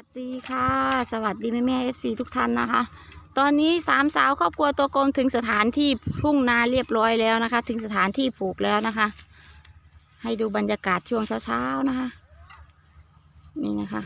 วัสดีค่ะ สวัสดีแม่แม่เอฟซีทุกท่านนะคะ ตอนนี้สามสาวครอบครัวตัวกลมถึงสถานที่ทุ่งนาเรียบร้อยแล้วนะคะ ถึงสถานที่ปลูกแล้วนะคะ ให้ดูบรรยากาศช่วงเช้าๆนะคะ นี่นะคะ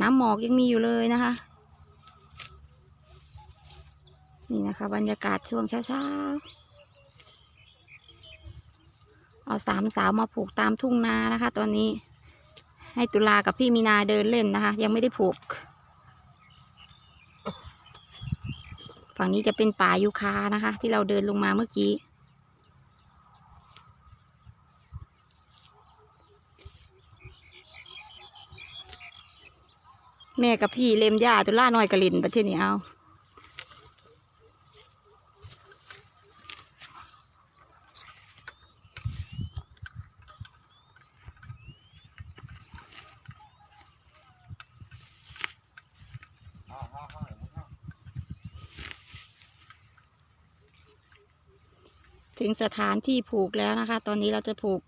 น้ำหมอกยังมีอยู่เลยนะคะ นี่นะคะ บรรยากาศช่วงเช้าๆเอาสามสาวมาผูกตามทุ่งนานะคะ ตอนนี้ ให้ตุลากับพี่มีนาเดินเล่นนะคะ ยังไม่ได้ผูก ฝั่งนี้จะเป็นป่ายูคานะคะ ที่เราเดินลงมาเมื่อกี้ แม่กับพี่เล็มหญ้าตุลาหน่อยกระลินประเทศนี้เอา ถึงสถานที่ผูกแล้วนะคะ ตอนนี้เราจะผูก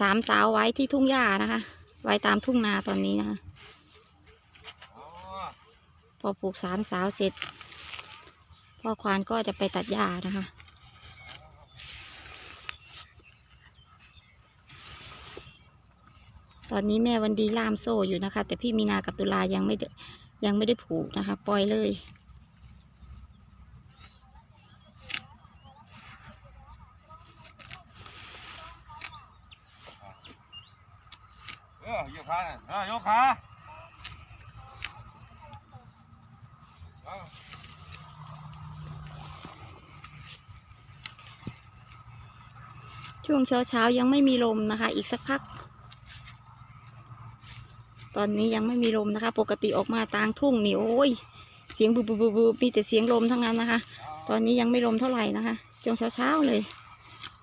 สามสาวไว้ที่ทุ่งหญ้านะคะ ไว้ตามทุ่งนาตอนนี้นะคะพอปลูกสามสาวเสร็จ พ่อควานก็จะไปตัดหญ้านะคะ ตอนนี้แม่วันดีล่ามโซ่อยู่นะคะ แต่พี่มีนากับตุลายังไม่ได้ยังไม่ได้ผูกนะคะ ปล่อยเลย เออยกขาน่ะ เออยกขาช่วงเช้าเช้าๆยังไม่มีลมนะคะ อีกสักพัก ตอนนี้ยังไม่มีลมนะคะ ปกติออกมาตางทุ่งนี่โอ้ย เสียงบูบูบูบูมีแต่เสียงลมทั้งนั้นนะคะ ตอนนี้ยังไม่ลมเท่าไหร่นะคะช่วงเช้าเช้าๆเลย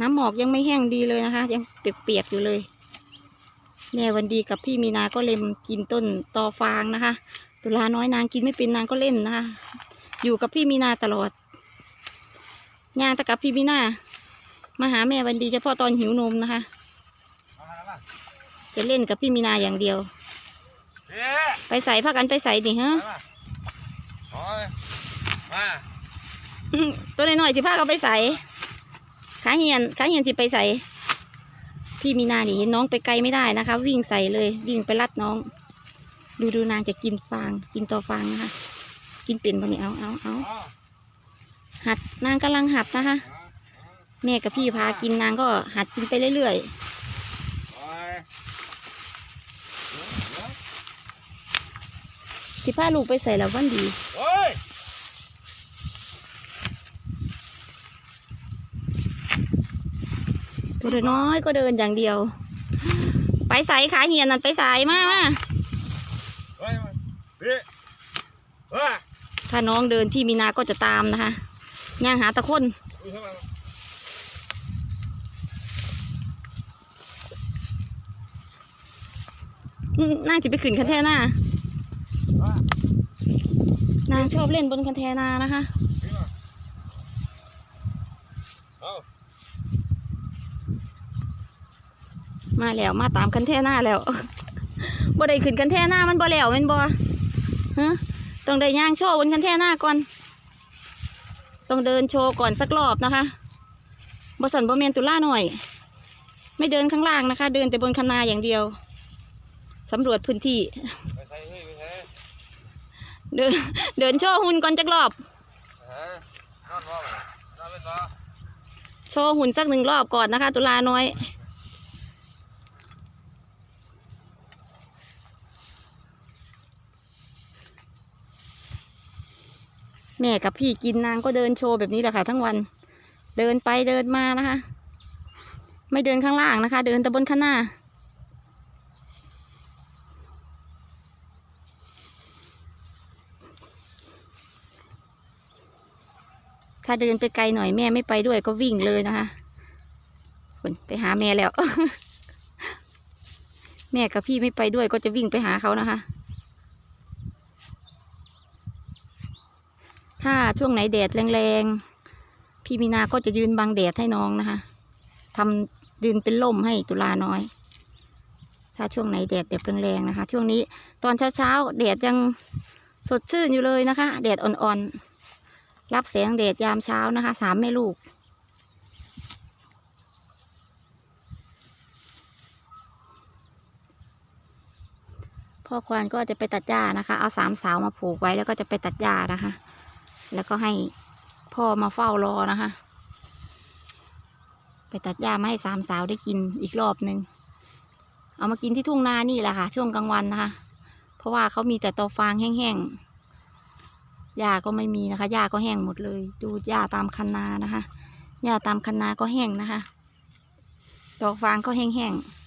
น้ำหมอกยังไม่แห้งดีเลยนะคะ ยังเปียกๆอยู่เลย แม่วันดีกับพี่มีนาก็เล็มกินต้นตอฟางนะคะ ตุลาน้อยนางกินไม่เป็นนางก็เล่นนะคะ อยู่กับพี่มีนาตลอดงานแต่กับพี่มีนามาหาแม่วันดีเฉพาะตอนหิวนมนะคะเอามาแล้วจะเล่นกับพี่มีนาอย่างเดียวเอ๊ะไปใส่พักกันไปใส่ดิฮะมาโอ้ยมาตัวน้อยๆสิพาเขาไปใส่ขาเหียนขาเหียนสิไปใส่ พี่มีนานี่เห็นน้องไปไกลไม่ได้นะคะ วิ่งใส่เลยวิ่งไปรัดน้อง ดูดูนางจะกินฟาง กินต่อฟางนะคะ กินเป็นปะเนี่ยเอาเอาเอาหัดนางกำลังหัดนะคะ แม่กับพี่พากินนางก็หัดกินไปเรื่อยๆสิพาลูกไปใส่แล้ววันดี โอ้ย ตัวน้อยก็เดินอย่างเดียว ไปใส่ขาเหียนนั่นไปใส่มามาถ้าน้องเดินพี่มีนาก็จะตามนะคะย่างหาตะคนอุ้ยเข้ามาอืมนาจะไปขึ้นคันแท่หน้ามานางชอบเล่นบนคันแทนานะคะ ขึ้น มาแล้ว มาตามคันแท่หน้าแล้วบ่ได้ขึ้นคันแท่หน้ามันบ่แล้วมันบ่ฮะต้องได้ย่างโชว์บนคันแท่หน้าก่อน ต้องเดินโชว์ก่อนสักรอบนะคะบ่สันบ่แมนตุล่าหน่อย ไม่เดินข้างล่างนะคะ เดินแต่บนคันนาอย่างเดียวสำรวจพื้นที่ เดินเดินโชว์หุ่นก่อนจักรอบโชว์หุ่นสักหนึ่งรอบก่อนนะคะ ตุลาน้อย แม่กับพี่กินนางก็เดินโชว์แบบนี้แหละค่ะ ทั้งวัน เดินไปเดินมานะคะ ไม่เดินข้างล่างนะคะ เดินแต่บนข้างหน้า ถ้าเดินไปไกลหน่อยแม่ไม่ไปด้วยก็วิ่งเลยนะคะไปหาแม่แล้ว แม่กับพี่ไม่ไปด้วยก็จะวิ่งไปหาเขานะคะ ถ้าช่วงไหนแดดแรงๆ พี่มีนาก็จะยืนบังแดดให้น้องนะคะทำยืนเป็นล่มให้ตุลาน้อย ถ้าช่วงไหนแดดแบบแรงๆนะคะ ช่วงนี้ตอนเช้าๆแดดยังสดชื่นอยู่เลยนะคะ แดดอ่อนๆ รับแสงแดดยามเช้านะคะสามแม่ลูกพ่อควานก็จะไปตัดหญ้านะคะ เอาสามสาวมาผูกไว้แล้วก็จะไปตัดหญ้านะคะ แล้วก็ให้พ่อมาเฝ้ารอนะคะ ไปตัดหญ้ามาให้สามสาวได้กินอีกรอบหนึ่งเอามากินที่ทุ่งนานี่แหละค่ะ ช่วงกลางวันนะคะ เพราะว่าเขามีแต่ตอฟางแห้งๆหญ้าก็ไม่มีนะคะหญ้าก็แห้งหมดเลย ดูหญ้าตามคันนานะคะหญ้าตามคันนาก็แห้งนะคะ ตอฟางก็แห้งๆ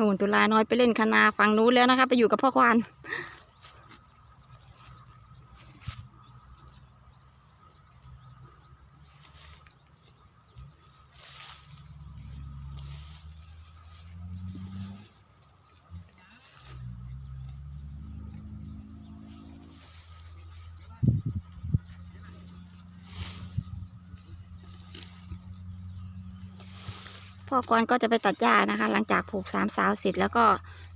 นูนตุลาน้อยไปเล่นคนาฝั่งนู้นแล้วนะคะ ไปอยู่กับพ่อควาน พ่อกรก็จะไปตัดหญ้านะคะ หลังจากผูกสามสาวเสร็จแล้วก็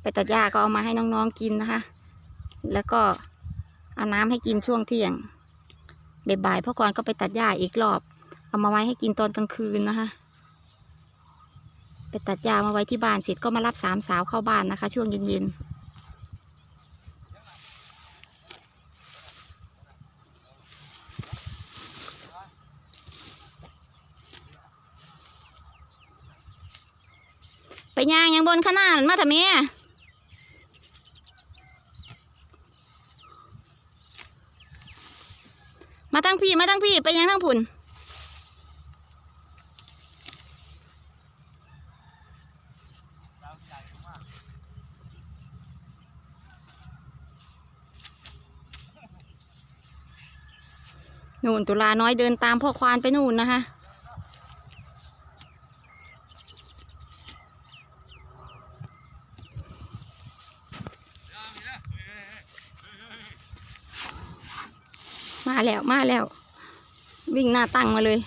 ไปตัดหญ้าก็เอามาให้น้องๆกินนะคะ แล้วก็เอาน้ำให้กินช่วงเที่ยงบ่ายๆพ่อกรก็ไปตัดหญ้าอีกรอบ เอามาไว้ให้กินตอนกลางคืนนะคะ ไปตัดหญ้ามาไว้ที่บ้านเสร็จก็มารับสามสาวเข้าบ้านนะคะ ช่วงเย็นๆ ย่างยังบนขนาดมาทำไมมาตั้งพี่มาตั้งพี่ไปยังทั้งผุนนู่นตุลาน้อยเดินตามพ่อควานไปนู่นนะคะ มา แล้วมาแล้ว วิ่งหน้าตั้งมาเลย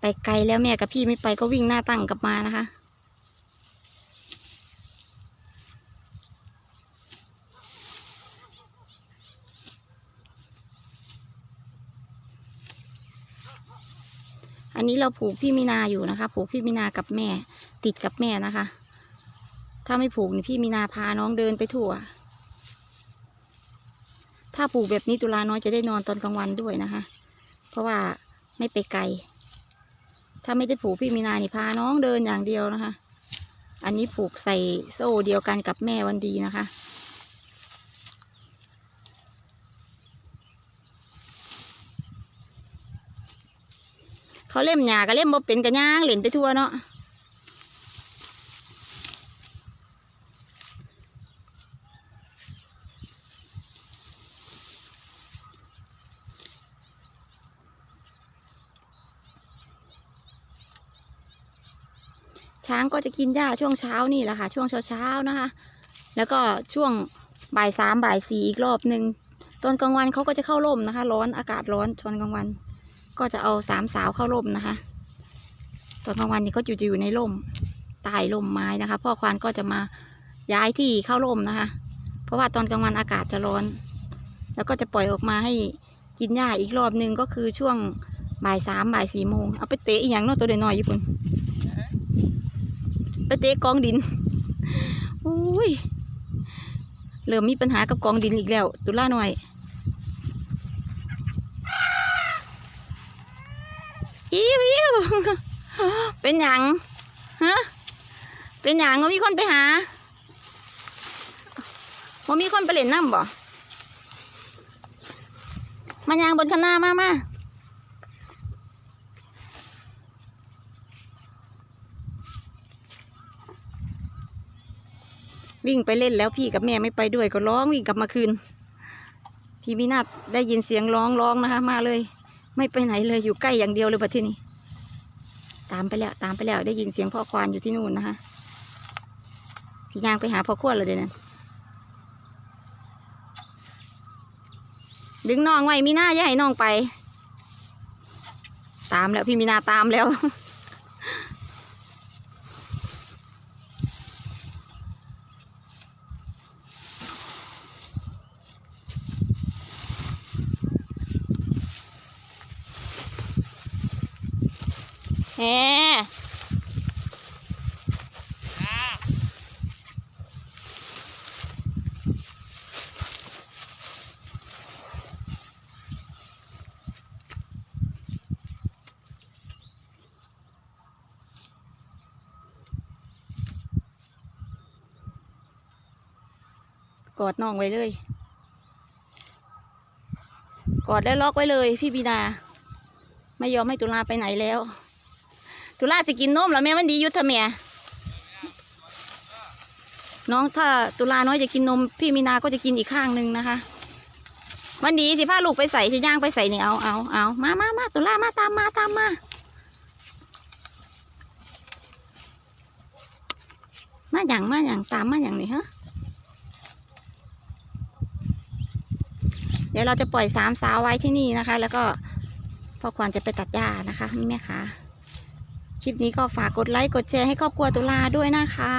ไปไกลแล้วแม่กับพี่ไม่ไปก็วิ่งหน้าตั้งกลับมานะคะ อันนี้เราผูกพี่มีนาอยู่นะคะ ผูกพี่มีนากับแม่ ติดกับแม่นะคะ ถ้าไม่ผูกนี่พี่มีนาพาน้องเดินไปทั่ว ถ้าผูกแบบนี้ตุลาน้อยจะได้นอนตอนกลางวันด้วยนะคะ เพราะว่าไม่ไปไกล ถ้าไม่ได้ผูกพี่มีนานี่พาน้องเดินอย่างเดียวนะคะ อันนี้ผูกใส่โซ่เดียวกันกับแม่วันดีนะคะเขาเล่มหยาก็เล่มบ่เป็นกันย่างเล่นไปทั่วเนาะางก็จะกินหญ้าช่วงเช้านี่แหละค่ะ ช่วงเช้าๆนะคะ แล้วก็ช่วงบ่ายสามบ่ายสี่อีกรอบหนึ่งตอนกลางวันเขาก็จะเข้าร่มนะคะ ร้อนอากาศร้อนตอนกลางวัน ก็จะเอาสามสาวเข้าร่มนะคะตอนกลางวันนี่ก็จะอยู่ในร่มใต้ร่มไม้นะคะ พ่อควานก็จะมาย้ายที่เข้าร่มนะคะ เพราะว่าตอนกลางวันอากาศจะร้อน แล้วก็จะปล่อยออกมาให้กินหญ้าอีกรอบหนึ่งก็คือช่วงบ่ายสามบ่ายสี่โมงเอาไปเตะอีกอย่างนอกตัวเดียวน้อยญี่ปุ่น ไปเตะกองดินอุ้ยเริ่มมีปัญหากับกองดินอีกแล้ว ตุล่าหน่อยอิวอิวเป็นหยังฮะเป็นหยังว่ามีคนไปหาว่ามีคนไปเล่นน้ำบ่มายางบนข้างหน้ามามา วิ่งไปเล่นแล้วพี่กับแม่ไม่ไปด้วยก็ร้องวิ่งกลับมาคืน พี่มินาศได้ยินเสียงร้องร้องนะคะ มาเลย ไม่ไปไหนเลยอยู่ใกล้อย่างเดียวเลยบัดที่นี่ตามไปแล้วตามไปแล้วได้ยินเสียงพ่อควานอยู่ที่นู่นนะคะสียางไปหาพ่อขั้วเลยเดี๋ยวนั้นดึงน้องไว้มีหน้าอย่าให้น้องไป ตามแล้วพี่มีนาตามแล้ว แหมกอดน้องไว้เลย กอดแล้วล็อกไว้เลย พี่บีดา ไม่ยอมให้ตุลาไปไหนแล้ว ตุลาจะกินนมแล้วแม่มันดียุทธเมียน้องถ้าตุลาน้อยจะกินนม พี่มีนาก็จะกินอีกข้างหนึ่งนะคะ วันดีสิพาลูกไปใส่สิย่างไปใส่เนี่ยเอาเอาเอามามามาตุลามาตามมาตามมา มาอย่างมาอย่างตามมาอย่างนี่ฮะเดี๋ยวเราจะปล่อยสามสาวไว้ที่นี่นะคะ แล้วก็พ่อควานจะไปตัดหญ้านะคะแม่คะ คลิปนี้ก็ฝากกดไลค์กดแชร์ให้ครอบครัวตุลาด้วยนะคะ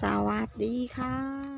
สวัสดีค่ะ